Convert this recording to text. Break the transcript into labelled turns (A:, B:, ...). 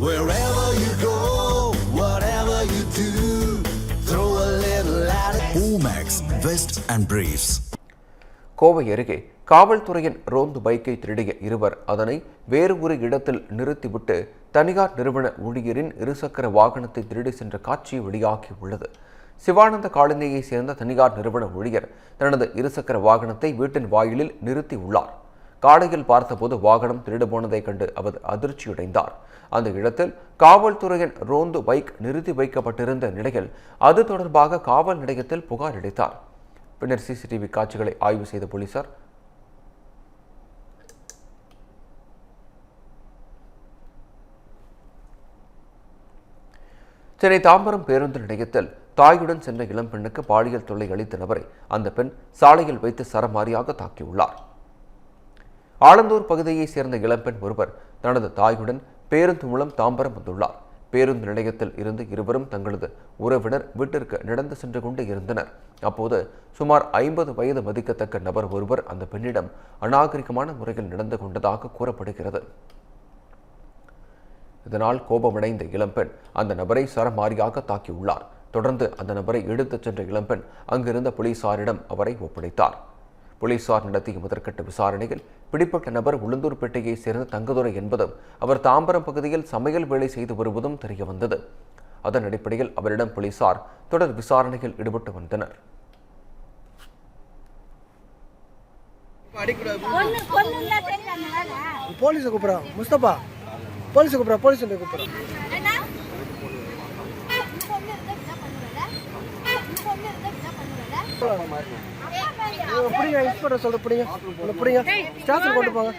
A: Wherever you go, whatever you do, throw a little at it. Omax, Vest and Briefs.
B: Kovai அருகே காவல்துறையின் ரோந்து பைக்கை திருடிய இருவர் அதனை வேறு ஒரு இடத்தில் நிறுத்திவிட்டு தனியார் நிறுவன ஊழியரின் இருசக்கர வாகனத்தை திருடி சென்ற காட்சி வெளியாகியுள்ளது சிவானந்த காலனியை சேர்ந்த தனியார் நிறுவன ஊழியர் தனது இருசக்கர வாகனத்தை வீட்டின் வாயிலில் நிறுத்தி உள்ளார் காலையில் பார்த்தபோது வாகனம் திருடு போனதைக் கண்டு அவர் அதிர்ச்சியடைந்தார். அந்த இடத்தில் காவல்துறையின் ரோந்து பைக் நிறுத்தி வைக்கப்பட்டிருந்த நிலையில் அது தொடர்பாக காவல் நிலையத்தில் புகார் அளித்தார். பின்னர் சிசிடிவி காட்சிகளை ஆய்வு செய்த போலீசார் சென்னை தாம்பரம் பேருந்து நிலையத்தில் தாயுடன் சென்ற இளம்பெண்ணுக்கு பாலியல் தொல்லை அளித்த நபரை அந்த பெண் சாலையில் வைத்து சரமாரியாக தாக்கியுள்ளார். ஆலந்தூர் பகுதியைச் சேர்ந்த இளம்பெண் ஒருவர் தனது தாயுடன் பேருந்து மூலம் தாம்பரம் வந்துள்ளார். பேருந்து நிலையத்தில் இருந்து இருவரும் தங்களது உறவினர் வீட்டிற்கு நடந்து சென்று கொண்டு இருந்தனர். அப்போது சுமார் ஐம்பது வயது மதிக்கத்தக்க நபர் ஒருவர் அந்த பெண்ணிடம் அநாகரிகமான முறையில் நடந்து கொண்டதாக கூறப்படுகிறது. இதனால் கோபமடைந்த இளம்பெண் அந்த நபரை சரமாரியாக தாக்கியுள்ளார். தொடர்ந்து அந்த நபரை எடுத்துச் சென்ற இளம்பெண் அங்கிருந்த போலீசாரிடம் அவரை ஒப்படைத்தார். போலீசார் நடத்திய முதற்கட்ட விசாரணையில் பிடிப்பட்ட நபர் உளுந்தூர்பேட்டையை சேர்ந்த தங்கதுரை என்பதும் அவர் தாம்பரம் பகுதியில் சமையல் வேலை செய்து வருவதும் தெரியவந்தது. அதன் அடிப்படையில் அவரிடம் போலீசார் தொடர் விசாரணையில் ஈடுபட்டு வந்தனர்.
C: போலீஸை கூப்பிட்றான் முஸ்தபா போலீஸை கூப்பிட்றா போலீஸ் கூப்பிட்றான்
D: என்ன? பொண்ணு
C: பிடிங்க இன்ஸ்பெக்டர் சொல்ற பிடிங்க. பிடிங்க. ஸ்டாஃப் கொண்டு போங்க.